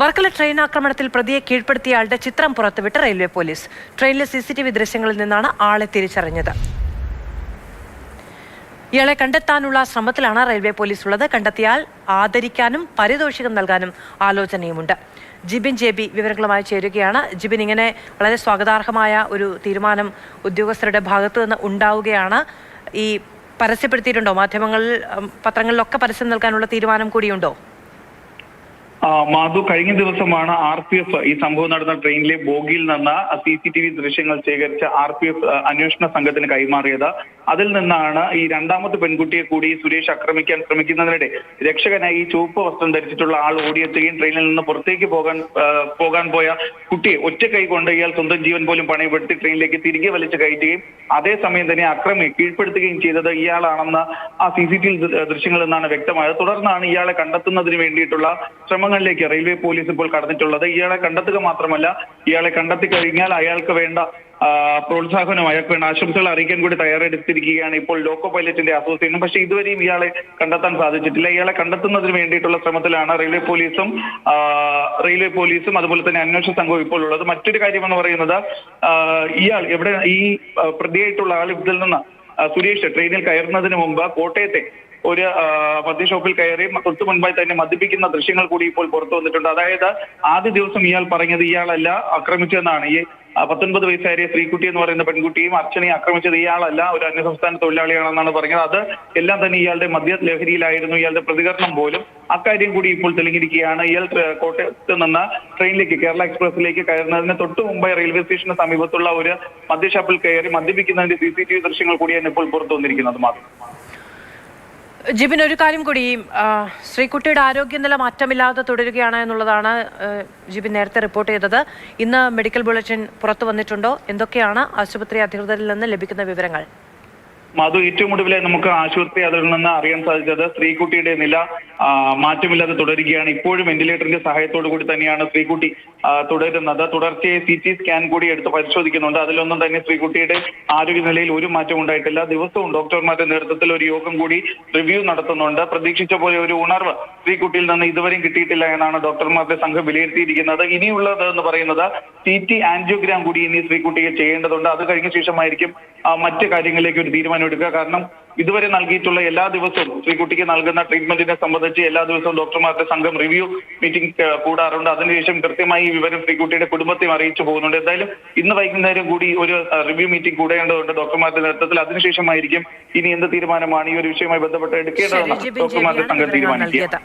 Varkala train ആക്രമണത്തിൽ പ്രതിയെ കീഴ്പ്പെടുത്തിയ ആളുടെ ചിത്രം പുറത്തുവിട്ട് റെയിൽവേ പോലീസ്. ട്രെയിനിലെ സി സി ടി വി ദൃശ്യങ്ങളിൽ നിന്നാണ് ആളെ തിരിച്ചറിഞ്ഞത്. ഇയാളെ കണ്ടെത്താനുള്ള ശ്രമത്തിലാണ് റെയിൽവേ പോലീസ് ഉള്ളത്. കണ്ടെത്തിയാൽ ആദരിക്കാനും പാരിതോഷികം നൽകാനും ആലോചനയുമുണ്ട്. ജിബിൻ ജെ ബി വിവരങ്ങളുമായി ചേരുകയാണ്. ജിബിൻ ഇങ്ങനെ വളരെ സ്വാഗതാർഹമായ ഒരു തീരുമാനം ഉദ്യോഗസ്ഥരുടെ ഭാഗത്തു നിന്ന് ഉണ്ടാവുകയാണ്. ഈ പരസ്യപ്പെടുത്തിയിട്ടുണ്ടോ? മാധ്യമങ്ങളിൽ പത്രങ്ങളിലൊക്കെ പരസ്യം നൽകാനുള്ള തീരുമാനം കൂടിയുണ്ടോ? മാധു കഴിഞ്ഞ ദിവസമാണ് ആർ പി എഫ് ഈ സംഭവം നടന്ന ട്രെയിനിലെ ബോഗിയിൽ നിന്ന് സി സി ടി വി ദൃശ്യങ്ങൾ ശേഖരിച്ച ആർ പി എഫ് അന്വേഷണ സംഘത്തിന് കൈമാറിയത്. അതിൽ നിന്നാണ് ഈ രണ്ടാമത്തെ പെൺകുട്ടിയെ കൂടി സുരേഷ് ആക്രമിക്കാൻ ശ്രമിക്കുന്നതിനിടെ രക്ഷകനായി ഈ ചുവപ്പ് വസ്ത്രം ധരിച്ചിട്ടുള്ള ആൾ ഓടിയെത്തുകയും ട്രെയിനിൽ നിന്ന് പുറത്തേക്ക് പോകാൻ പോകാൻ പോയ കുട്ടിയെ ഒറ്റ കൈ കൊണ്ട് ഇയാൾ സ്വന്തം ജീവൻ പോലും പണയപ്പെടുത്തി ട്രെയിനിലേക്ക് തിരികെ വലിച്ചു കയറ്റുകയും അതേസമയം തന്നെ അക്രമി കീഴ്പ്പെടുത്തുകയും ചെയ്തത് ഇയാളാണെന്ന് ആ സി സി ടി വി ദൃശ്യങ്ങളിൽ നിന്നാണ് വ്യക്തമായത്. തുടർന്നാണ് ഇയാളെ കണ്ടെത്തുന്നതിന് വേണ്ടിയിട്ടുള്ള ശ്രമങ്ങളിലേക്ക് റെയിൽവേ പോലീസ് ഇപ്പോൾ കടന്നിട്ടുള്ളത്. ഇയാളെ കണ്ടെത്തുക മാത്രമല്ല ഇയാളെ കണ്ടെത്തി കഴിഞ്ഞാൽ അയാൾക്ക് വേണ്ട പ്രോത്സാഹനം അയാൾക്ക് വേണ്ട ആശംസകൾ അറിയിക്കാൻ കൂടി തയ്യാറെടുത്തിരിക്കുകയാണ് ഇപ്പോൾ ലോക്കോ പൈലറ്റിന്റെ അസോസിയേഷനും പക്ഷേ ഇതുവരെയും ഇയാളെ കണ്ടെത്താൻ സാധിച്ചിട്ടില്ല. ഇയാളെ കണ്ടെത്തുന്നതിന് വേണ്ടിയിട്ടുള്ള ശ്രമത്തിലാണ് റെയിൽവേ പോലീസും റെയിൽവേ പോലീസും അതുപോലെ തന്നെ അന്വേഷണ സംഘവും ഇപ്പോൾ ഉള്ളത്. മറ്റൊരു കാര്യം എന്ന് പറയുന്നത് ഇയാൾ എവിടെ ഈ പ്രതിയായിട്ടുള്ള ആൾ ഇതിൽ നിന്ന് സുരേഷ് ട്രെയിനിൽ കയറുന്നതിന് മുമ്പ് കോട്ടയത്തെ ഒരു മദ്യ മദ്യഷോപ്പിൽ കയറി തൊട്ടു മുൻപായി തന്നെ മദ്യപിക്കുന്ന ദൃശ്യങ്ങൾ കൂടി ഇപ്പോൾ പുറത്തു വന്നിട്ടുണ്ട്. അതായത് ആദ്യ ദിവസം ഇയാൾ പറഞ്ഞത് ഇയാളല്ല ആക്രമിച്ചതെന്നാണ്. ഈ പത്തൊൻപത് വയസ്സായ ശ്രീകുട്ടി എന്ന് പറയുന്ന പെൺകുട്ടിയും അർച്ചനയും ആക്രമിച്ചത് ഇയാളല്ല ഒരു അന്യസംസ്ഥാന തൊഴിലാളിയാണെന്നാണ് പറഞ്ഞത് അത് എല്ലാം തന്നെ ഇയാളുടെ മദ്യ ലഹരിയിലായിരുന്നു. ഇയാളുടെ പ്രതികരണം പോലും അക്കാര്യം കൂടി ഇപ്പോൾ തെളിഞ്ഞിരിക്കുകയാണ്. ഇയാൾ കോട്ടയത്ത് നിന്ന് ട്രെയിനിലേക്ക് കേരള എക്സ്പ്രസിലേക്ക് കയറുന്നതിന് തൊട്ട് മുമ്പേ റെയിൽവേ സ്റ്റേഷന് സമീപത്തുള്ള ഒരു മദ്യഷാപ്പിൽ കയറി മദ്യപിക്കുന്നതിന്റെ സി സി ടി വി ദൃശ്യങ്ങൾ കൂടിയാണ് ഇപ്പോൾ പുറത്തു വന്നിരിക്കുന്നത് മാത്രം. ജിബിൻ ഒരു കാര്യം കൂടി. ശ്രീകുട്ടിയുടെ ആരോഗ്യനില മാറ്റമില്ലാതെ തുടരുകയാണ് എന്നുള്ളതാണ് ജിബിൻ നേരത്തെ റിപ്പോർട്ട് ചെയ്തത്. ഇന്ന് മെഡിക്കൽ ബുള്ളറ്റിൻ പുറത്തു വന്നിട്ടുണ്ടോ? എന്തൊക്കെയാണ് ആശുപത്രി അധികൃതരിൽ നിന്ന് ലഭിക്കുന്ന വിവരങ്ങൾ? മധു ഏറ്റവും ഒടുവിലെ നമുക്ക് ആശുപത്രി അതിൽ നിന്ന് അറിയാൻ സാധിച്ചത് ശ്രീകുട്ടിയുടെ നില മാറ്റമില്ലാതെ തുടരുകയാണ്. ഇപ്പോഴും വെന്റിലേറ്ററിന്റെ സഹായത്തോടു കൂടി തന്നെയാണ് ശ്രീകുട്ടി ആ, തുടരുന്നത്. തുടർച്ചയായി സി ടി സ്കാൻ കൂടി എടുത്ത് പരിശോധിക്കുന്നുണ്ട്. അതിലൊന്നും തന്നെ ശ്രീകുട്ടിയുടെ ആരോഗ്യനിലയിൽ ഒരു മാറ്റം ഉണ്ടായിട്ടില്ല. ദിവസവും ഡോക്ടർമാരുടെ നേതൃത്വത്തിൽ ഒരു യോഗം കൂടി റിവ്യൂ നടത്തുന്നുണ്ട്. പ്രതീക്ഷിച്ച പോലെ ഒരു ഉണർവ് ശ്രീകുട്ടിയിൽ നിന്ന് ഇതുവരെയും കിട്ടിയിട്ടില്ല എന്നാണ് ഡോക്ടർമാരുടെ സംഘം വിലയിരുത്തിയിരിക്കുന്നത്. ഇനിയുള്ളത് എന്ന് പറയുന്നത് സി ടി ആൻജിയോഗ്രാം കൂടി ഇനി ശ്രീകുട്ടിയെ ചെയ്യേണ്ടതുണ്ട്. അത് കഴിഞ്ഞ ശേഷമായിരിക്കും മറ്റ് കാര്യങ്ങളിലേക്ക് ഒരു തീരുമാനം എടുക്കുക കാരണം ഇതുവരെ നൽകിയിട്ടുള്ള എല്ലാ ദിവസവും സ്ത്രീകുട്ടിക്ക് നൽകുന്ന ട്രീറ്റ്മെന്റിനെ സംബന്ധിച്ച് എല്ലാ ദിവസവും ഡോക്ടർമാരുടെ സംഘം റിവ്യൂ മീറ്റിംഗ് കൂടാറുണ്ട്. അതിനുശേഷം കൃത്യമായി ഈ വിവരം സ്ത്രീകുട്ടിയുടെ കുടുംബത്തെ അറിയിച്ചു പോകുന്നുണ്ട്. എന്തായാലും ഇന്ന് വൈകുന്നേരം കൂടി ഒരു റിവ്യൂ മീറ്റിംഗ് കൂടേണ്ടതുണ്ട് ഡോക്ടർമാരുടെ നേതൃത്വത്തിൽ അതിനുശേഷമായിരിക്കും ഇനി എന്ത് തീരുമാനമാണ് ഈ ഒരു വിഷയവുമായി ബന്ധപ്പെട്ട് എടുക്കേണ്ടതെന്ന് ഡോക്ടർമാരുടെ സംഘം തീരുമാനിക്കുക.